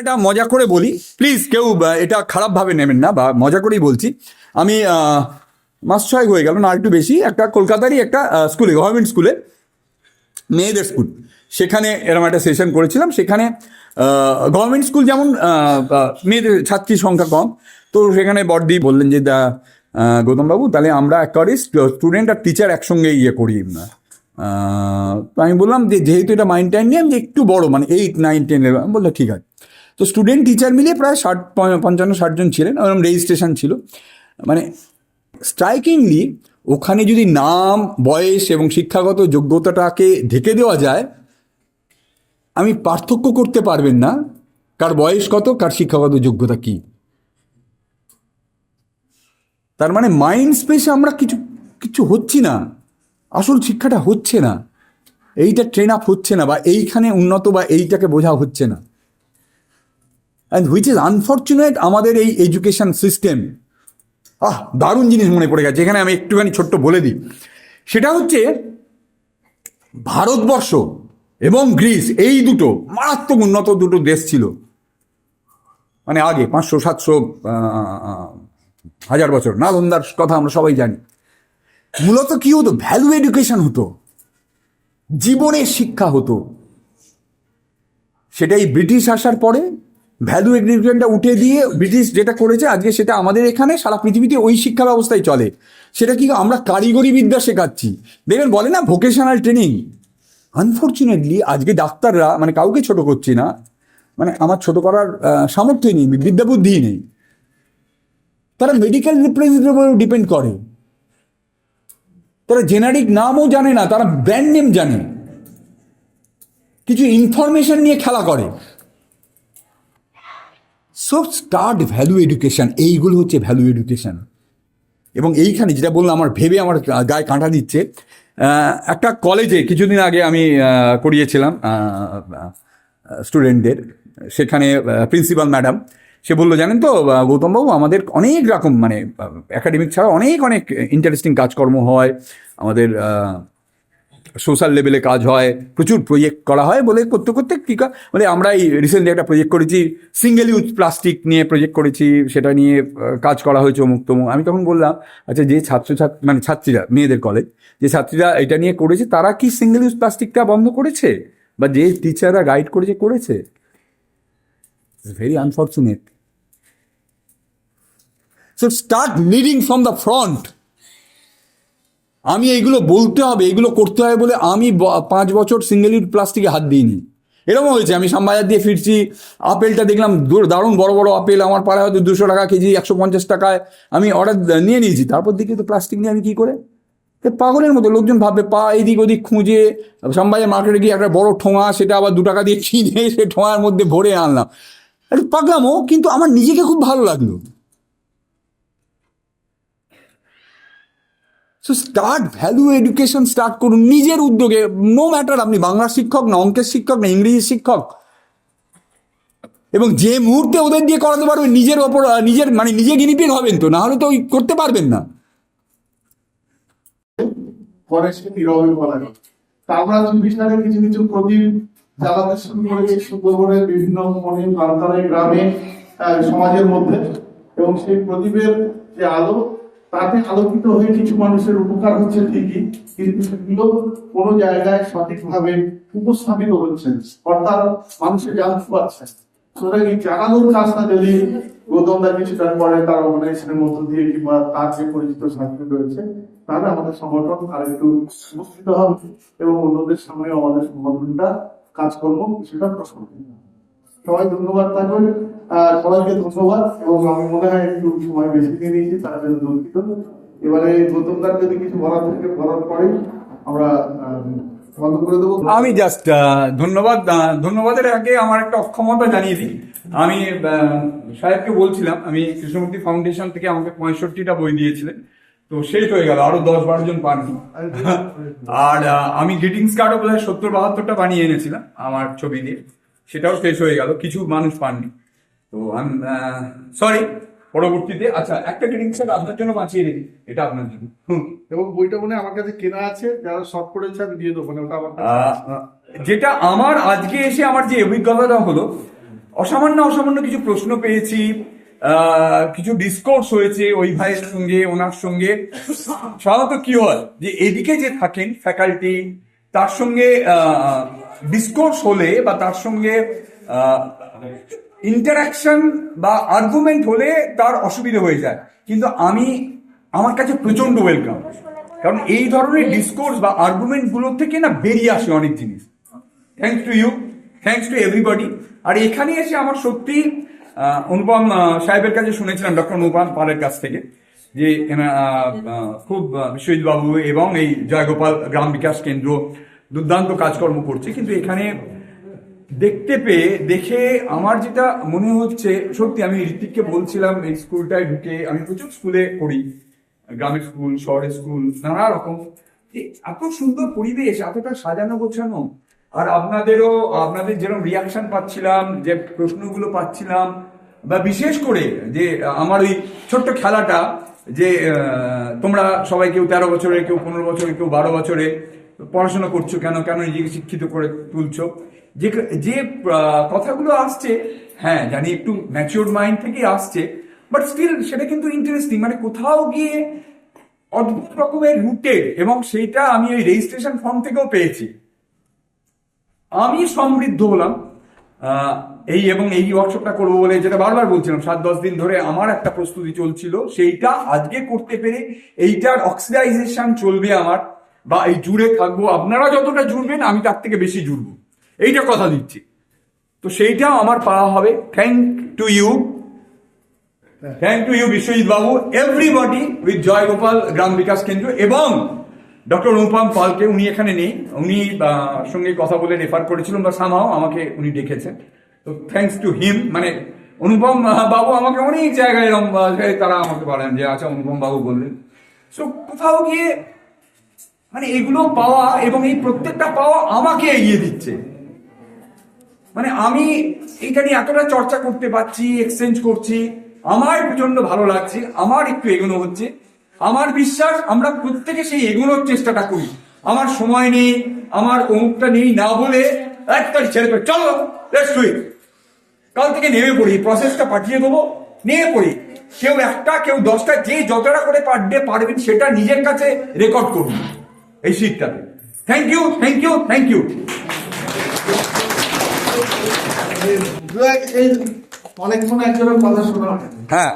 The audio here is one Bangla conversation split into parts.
একটা মজা করে বলি। প্লিজ কেউ এটা খারাপভাবে নেবেন না বা মজা করেই বলছি। আমি মাস ছয়েক হয়ে গেল না একটু বেশি। একটা কলকাতারই একটা স্কুলে গভর্নমেন্ট স্কুলে, মেয়েদের স্কুল। সেখানে এরকম একটা সেশন করেছিলাম। সেখানে গভর্নমেন্ট স্কুল যেমন মেয়েদের ছাত্রীর সংখ্যা কম, তো সেখানে বড়দি বললেন যে, দা গৌতমবাবু, তাহলে আমরা একবারে স্টুডেন্ট আর টিচার একসঙ্গে ইয়ে করি না তো আমি বললাম যে, যেহেতু এটা মাইন্ড টাইম নিয়ে, আমি একটু বড় মানে এইট নাইন টেন আমি বললাম, ঠিক আছে। তো স্টুডেন্ট টিচার মিলিয়ে প্রায় ষাট পঞ্চান্ন, ষাট জন ছিলেন, ওরকম রেজিস্ট্রেশন ছিল। মানে স্ট্রাইকিংলি ওখানে যদি নাম, বয়স এবং শিক্ষাগত যোগ্যতাটাকে ঢেকে দেওয়া যায়, আমি পার্থক্য করতে পারবেন না, কার বয়স কত, কার শিক্ষাগত যোগ্যতা কি। তার মানে মাইন্ড স্পেসে আমরা কিছু কিছু হচ্ছি না, আসল শিক্ষাটা হচ্ছে না, এইটা ট্রেন আপ হচ্ছে না, বা এইখানে উন্নত বা এইটাকে বোঝা হচ্ছে না। অ্যান্ড হুইচ ইজ আনফর্চুনেট আমাদের এই এডুকেশন সিস্টেম আহ, দারুণ জিনিস মনে পড়ে গেছে। এখানে আমি একটুখানি ছোট্ট বলে দিই। সেটা হচ্ছে, ভারতবর্ষ এবং গ্রিস, এই দুটো মারাত্মক উন্নত দুটো দেশ ছিল। মানে আগে, পাঁচশো, সাতশো হাজার বছর। নালন্দার কথা আমরা সবাই জানি। মূলত কি হতো? ভ্যালু এডুকেশন হতো। জীবনের শিক্ষা হতো। সেটাই ব্রিটিশ আসার পরে ভ্যালু এডুকেশনটা উঠে দিয়ে ব্রিটিশ যেটা করেছে আজকে সেটা আমাদের এখানে সারা পৃথিবীতে ওই শিক্ষা ব্যবস্থায় চলে। সেটা কি আমরা কারিগরি বিদ্যা শেখাচ্ছি? দেখবেন বলে না ভোকেশনাল ট্রেনিং আনফর্চুনেটলি আজকে ডাক্তাররা মানে কাউকে ছোট করছি না মানে আমার ছোট করার সামর্থ্যই নেই, বিদ্যা বুদ্ধিই নেই। তারা মেডিকেল রিপ্রেজেন্টেটিভ ডিপেন্ড করে। তারা জেনারিক নামও জানে না, তারা ব্র্যান্ড নেম জানে। কিছু ইনফরমেশন নিয়ে খেলা করে। সো স্টার্ট ভ্যালু এডুকেশন এইগুলো হচ্ছে ভ্যালু এডুকেশন এবং এইখানে যেটা বললাম, আমার ভেবে আমার গায়ে কাঁটা দিচ্ছে একটা কলেজে কিছুদিন আগে আমি করিয়েছিলাম স্টুডেন্টদের সেখানে প্রিন্সিপাল ম্যাডাম সে বলল, জানেন তো গৌতমবাবু আমাদের অনেক রকম মানে একাডেমিক ছাড়া অনেক অনেক ইন্টারেস্টিং কাজকর্ম হয়। আমাদের সোশ্যাল লেভেলে কাজ হয়, প্রচুর প্রজেক্ট করা হয় বলে করতে করতে কী মানে আমরা এই রিসেন্টলি একটা প্রজেক্ট করেছি সিঙ্গেল ইউজ প্লাস্টিক নিয়ে প্রজেক্ট করেছি, সেটা নিয়ে কাজ করা হয়েছে অমুক তমুক। আমি তখন বললাম আচ্ছা যে ছাত্রছাত্রী মানে ছাত্রীরা, মেয়েদের কলেজ যে ছাত্রীরা এটা নিয়ে করেছে, তারা কি সিঙ্গেল ইউজ প্লাস্টিকটা বন্ধ করেছে? বা যে টিচাররা গাইড করেছে করেছে? Very unfortunate so start leading from the front আমি এইগুলো বলতে হবে, এইগুলো করতে হবে বলে আমি পাঁচ বছর সিঙ্গেল ইউজ প্লাস্টিকে হাত দিইনি। এরকম হয়েছে, আমি শ্যামবাজার দিয়ে ফিরছি, আপেলটা দেখলাম দূর- দারুণ বড় বড় আপেল, আমার পাড়ায় হয়তো দুশো টাকা কেজি, একশো পঞ্চাশ টাকায়। আমি অর্ডার নিয়ে নিয়েছি, তারপর দেখি তো প্লাস্টিক নিয়ে আমি কী করে? পাগলের মতো, লোকজন ভাববে, পা এদিক ওদিক খুঁজে শ্যামবাজার মার্কেটে গিয়ে একটা বড় ঠোঙা, সেটা আবার দু টাকা দিয়ে কিনে, সে ঠোঙার মধ্যে ভরে আনলাম। একটু পাগলামও কিন্তু আমার নিজেকে খুব ভালো লাগল। So start value education start করুন। নিজের উদ্যোগে নো ম্যাটার আপনি বাংলা শিক্ষক না, অঙ্কের শিক্ষক না, ইংরেজি শিক্ষক, এবং যে মুহূর্তে ওদের দিয়ে করাতে পারবেন নিজের ওপর নিজের মানে নিজে গিনিপিক হবেন তো না হলে তো ওই করতে পারবেন না। সমাজের মধ্যে। এবং সেই প্রদীপের যে আলো তাতে আলোকিত হয়ে কিছু মানুষের উপকার হচ্ছে ঠিকই, কিন্তু সেগুলো কোনো জায়গায় সঠিকভাবে উপস্থাপিত হচ্ছে অর্থাৎ মানুষের জানতে পারছে সুতরাং এই কাজটা যদি গৌতমদা কিছুটা তার অর্গানাইজেশনের মধ্য দিয়ে কিংবা তার যে পরিচিত রয়েছে, তাহলে আমাদের সংগঠন আর একটু হবে এবং অন্যদের সামনেও আমাদের সংগঠনটা কাজকর্ম কিছুটা প্রশ্ন। সবাই ধন্যবাদ থাকবেন সবাইকে ধন্যবাদ এবং আমি মনে হয় একটু সময় বেশি নিয়ে নিয়েছি তার জন্য দুঃখিত। এবারে গৌতমদার যদি কিছু বলার থেকে, বলার পরে আমরা আমি জাস্ট ধন্যবাদ ধন্যবাদের আগে আমার একটা অক্ষমতা জানিয়ে দিই। আমি সাহেবকে বলছিলাম, আমি কৃষ্ণমূর্তি ফাউন্ডেশন থেকে আমাকে পঁয়ষট্টিটা বই দিয়েছিলেন। তো শেষ হয়ে গেল, আরও দশ বারো জন পাননি। আর আমি গ্রিটিংস কার্ডও বোধ হয় সত্তর বাহাত্তরটা বানিয়ে এনেছিলাম আমার ছবি দিয়ে। সেটাও শেষ হয়ে গেল, কিছু মানুষ পাননি। তো আমি সরি পরবর্তীতে আচ্ছা একটা গ্রিটিংস কার্ড আপনার জন্য বাঁচিয়ে রেখি এটা আপনার জন্য। হুম। এবং বইটা মনে আমার কাছে কেনা আছে যারা শর্ট করেছে আমি দিয়ে দেবো মানে ওটা আমার যেটা আমার আজকে এসে আমার যে অভিজ্ঞতাটা হলো অসামান্য অসামান্য কিছু প্রশ্ন পেয়েছি কিছু ডিসকোর্স হয়েছে ওই ভাইয়ের সঙ্গে ওনার সঙ্গে। সাধারণত কি হয় যে এদিকে যে থাকেন ফ্যাকাল্টি তার সঙ্গে ডিসকোর্স হলে বা তার সঙ্গে ইন্টারাকশন বা আর্গুমেন্ট হলে তার অসুবিধা হয়ে যায়। কিন্তু আমি আমার কাছে প্রচণ্ড ওয়েলকাম কারণ এই ধরনের ডিসকোর্স বা আর্গুমেন্টগুলো থেকে না বেরিয়ে আসে অনেক জিনিস। Thanks to you thanks to everybody আর এখানে এসে আমার সত্যি অনুপম সাহেবের কাছে শুনেছিলাম ডক্টর অনুপম পালের কাছ থেকে যে খুব আহ, বিশ্বজিৎ বাবু এবং এই জয়গোপাল গ্রাম বিকাশ কেন্দ্র দুর্দান্ত কাজকর্ম করছে। কিন্তু এখানে দেখতে পেয়ে, দেখে আমার যেটা মনে হচ্ছে, সত্যি আমি ঋত্বিককে বলছিলাম, এই স্কুলটায় ঢুকে আমি প্রচুর স্কুলে পড়ি, গ্রামের স্কুল, শহরের স্কুল, নানা রকম। এত সুন্দর পরিবেশ, এতটা সাজানো গোছানো। আর আপনাদেরও, আপনাদের যেরকম রিয়াকশন পাচ্ছিলাম, যে প্রশ্নগুলো পাচ্ছিলাম, বা বিশেষ করে যে, আমার ওই ছোট্ট খেলাটা, যে তোমরা সবাই কেউ তেরো বছরে কেউ পনেরো বছরে কেউ বারো বছরে পড়াশোনা করছ কেন কেন নিজেকে শিক্ষিত করে তুলছো? যে যে কথাগুলো আসছে হ্যাঁ জানি একটু ম্যাচিওর মাইন্ড থেকেই আসছে বাট স্টিল সেটা কিন্তু ইন্টারেস্টিং মানে কোথাও গিয়ে অদ্ভুত রকমের রুটেড এবং সেইটা আমি ওই রেজিস্ট্রেশন ফর্ম থেকেও পেয়েছি। আমি সমৃদ্ধ হলাম এই এবং এই ওয়ার্কশপটা করব বলে যেটা বারবার বলছিলাম, সাত দশ দিন ধরে আমার একটা প্রস্তুতি চলছিল, সেইটা আজকে করতে পেরে এইটার অক্সিডাইজেশন চলবে আমার, বা এই জুড়ে থাকব। আপনারা যতটা জুড়বেন, আমি তার থেকে বেশি জুড়বো। এইটা কথা দিচ্ছি। তো সেইটাও আমার পাওয়া হবে। Thank to you thank to you Biswajit babu. Everybody with Joygopal Gram Bikash Kendra এবং ডক্টর অনুপম পালকে উনি এখানে নেই। উনি সঙ্গে কথা বলে রেফার করেছিলেন বা সামাও আমাকে উনি ডেকেছেন। তো থ্যাংকস টু হিম মানে অনুপম বাবু আমাকে অনেক জায়গায় এরম আহ, তারা আমাকে বলেন যে আচ্ছা অনুপম বাবু বললেন। সো কোথাও গিয়ে মানে এগুলো পাওয়া এবং এই প্রত্যেকটা পাওয়া আমাকে এগিয়ে দিচ্ছে। মানে আমি এইটা নিয়ে এতটা চর্চা করতে পারছি এক্সচেঞ্জ করছি আমার প্রচণ্ড ভালো লাগছে আমার একটু এগোনো হচ্ছে। আমার বিশ্বাস আমরা প্রত্যেকে সেই এগোনোর চেষ্টাটা করি। আমার সময় নেই আমার অমুকটা নেই না বলে একটা ছেড়ে ফেলে, চলো লেটস কাল থেকে নেমে পড়ি প্রসেসটা পাঠিয়ে দেবো নেমে পড়ি। কেউ একটা কেউ দশটা যে যতটা করে পার ডে পারবেন সেটা নিজের কাছে রেকর্ড করুন। এই শীতটাতে thank you thank you thank you অনেকক্ষণ একজনের কথা শোনা হ্যাঁ।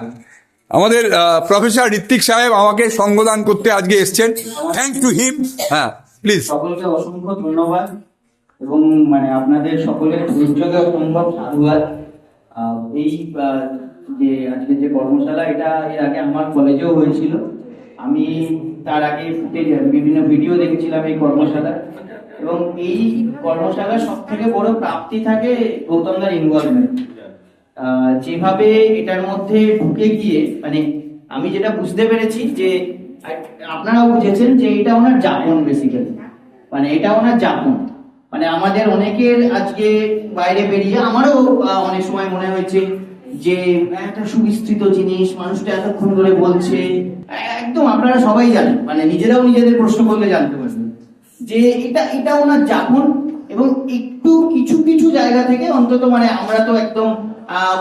আমাদের প্রফেসর ঋত্বিক সাহেব আমাকে সঙ্গদান করতে আজকে এসছেন। থ্যাংক টু হিম হ্যাঁ প্লিজ সকলকে অসংখ্য ধন্যবাদ এবং মানে আপনাদের সকলের ধৈর্যকে অসম্ভব সাধুবাদ। এই যে, আজকে যে কর্মশালা, এটা এর আগে আমার কলেজেও হয়েছিল। আমি তার আগে ফুটেজ বিভিন্ন ভিডিও দেখেছিলাম এই কর্মশালা এবং এই কর্মশালার সব থেকে বড় প্রাপ্তি থাকে গৌতমদার ইনভলভমেন্ট যেভাবে এটার মধ্যে ঢুকে গিয়ে মানে আমি যেটা বুঝতে পেরেছি যে আপনারাও বুঝেছেন যে এটা ওনার যাপন বেসিক্যালি মানে এটা ওনার যাপন। মানে আমাদের অনেকের আজকে বাইরে বেরিয়ে, আমারও অনেক সময় মনে হয়েছে যে, একটা সুবিস্তৃত জিনিস, মানুষটা এতক্ষণ ধরে বলছে, একদম আপনারা সবাই জানেন মানে নিজেরাও নিজেদের প্রশ্ন করলে জানতে পারবেন। যে এটা এটা ওনার যাপন এবং একটু কিছু কিছু জায়গা থেকে অন্তত মানে আমরা তো একদম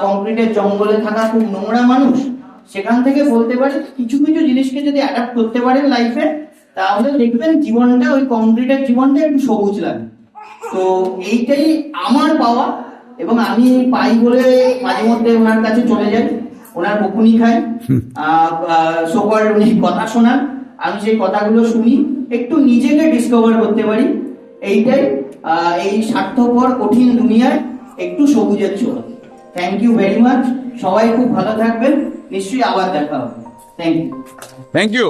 কংক্রিটের জঙ্গলে থাকা খুব নোংরা মানুষ সেখান থেকে বলতে পারি কিছু কিছু জিনিসকে যদি অ্যাডাপ্ট করতে পারেন লাইফে তাহলে দেখবেন জীবনটা ওই কংক্রিটের জীবনটা একটু সবুজ লাগে। তো এইটাই আমার পাওয়া এবং আমি পাই বলে মাঝে মধ্যে ওনার কাছে চলে যাই। ওনার বকুনি খাই। সোকর উনি কথা শোনান। আমি সেই কথাগুলো শুনি একটু নিজেকে ডিসকভার করতে পারি। এইটাই এই স্বার্থপর কঠিন দুনিয়ায় একটু সবুজের ছোঁয়া থ্যাংক ইউ ভেরি মাচ সবাই খুব ভালো থাকবেন। নিশ্চয়ই আবার দেখা হবে। Thank you thank you